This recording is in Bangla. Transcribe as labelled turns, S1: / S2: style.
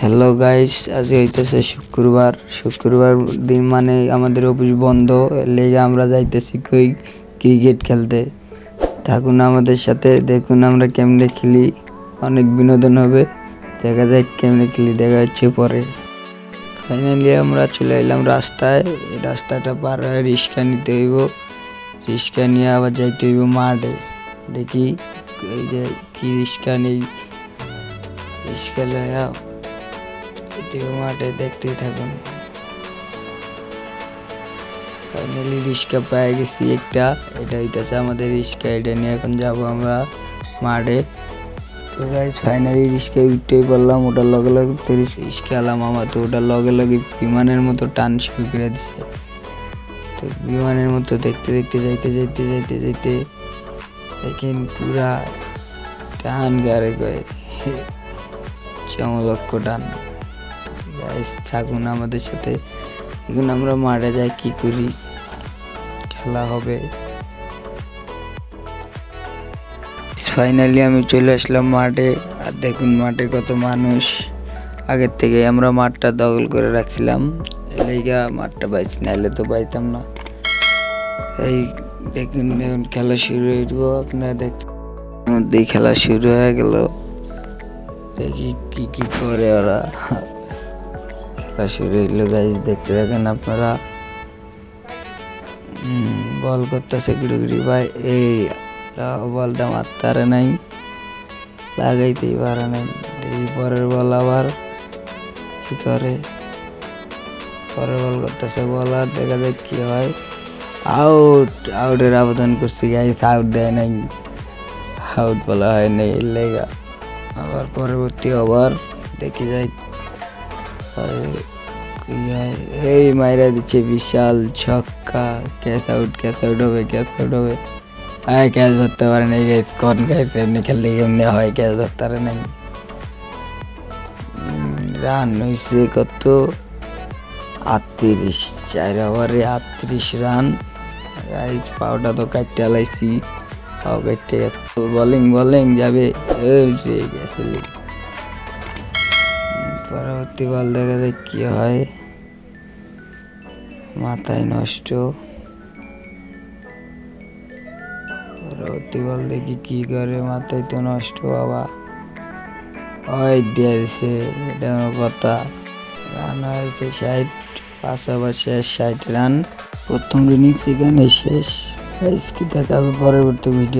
S1: হ্যালো গাইস আজকে হইতেছে শুক্রবার। শুক্রবার দিন মানে আমাদের অফিস বন্ধ। লেগে আমরা যাইতেছি কই ক্রিকেট খেলতে। থাকুন আমাদের সাথে। দেখুন আমরা কেমনে খেলি। অনেক বিনোদন হবে। দেখা যায় কেমনে খেলি। দেখা যাচ্ছে পরে। ফাইনালি আমরা চলে এলাম রাস্তায়। রাস্তাটা পার হয়ে রিক্সা নিতে হইব। রিক্সা নিয়ে আবার যাইতে হইব মাঠে। দেখি এই যে কি রিক্সা নেই। রিক্সা লয়া মাঠে দেখতেই থাকুন। ফাইনালি রিক্সা পেয়ে গেছি একটা। এটা হইতেছে আমাদের রিক্সা এটা নিয়ে এখন যাব আমরা মাঠে। তো গাইজ ফাইনালি রিক্সায় উঠতেই পারলাম, ওটার লগে লগে তো রিক্সা এলাম আমার, তো ওটার লগে লগে বিমানের মতো টান শুরু করে দিছে। তো বিমানের মতো দেখতে দেখতে, যাইতে যাইতে যাইতে যাইতে দেখেন পুরা টান গাড়ি গয়ে চমলক্ষ টান। থাকুন আমাদের সাথে। এখন আমরা মাঠে যাই, কি করি? খেলা হবে। ফাইনালি আমি চলে আসলাম মাঠে। আর দেখুন, মাঠে কত মানুষ। আগের থেকে আমরা মাঠটা দখল করে রাখছিলাম। লেগা মাঠটা পাইছি নাহলে তো পাইতাম না। এই দেখুন, এখন খেলা শুরু হয়ে যাব আপনারা দেখ মধ্যেই খেলা শুরু হয়ে গেল। দেখি কি কি করে ওরা। খেলা শুরু হইল গাইজ দেখতে থাকেন আপনারা। বল করতেছে গুড়ি ভাই, এই বলটা মারতে নাই, লাগাইতেই পারে নাই। এই পরের বল আবার কি করে? পরের বল করতেছে বল আর দেখা যাক কি হয়। আউট আউটের আবেদন করছি গাইস আউট দেয় নাই। আউট বলা হয় নাই, লেগা। আবার পরবর্তী ওভার দেখি যাই। এই মাইরা দিচ্ছে বিশাল ছক্কা। ক্যাচ আউট ক্যাচ আউট হবে ক্যাচ আউট হবে। আয় ক্যাচ ধরতে পারে নাই গাইস কোন গাইস এমনি খেললে কেমনি হয় ক্যাচ ধরতে পারে নাই। রান হয়েছে কত? আটত্রিশ, চার ওভারে আটত্রিশ রান গাইস পাওটা তো কাটতে লাইছি। পাও কাটতে গেছে বলিং বলিং যাবে গেছে। পরবর্তী বল দেখা যায় কি হয়। মাথায় নষ্ট। পরবর্তী বল দেখি কি করে, মাথায় তো নষ্ট বাবা। ওই দিয়েছে এটা আমার কথা। রান হয়েছে ষাট পাঁচ ওভার শেষ ষাট রান। প্রথম ইনিংস এখানে শেষ। আজকে দেখা হবে পরবর্তী ভিডিও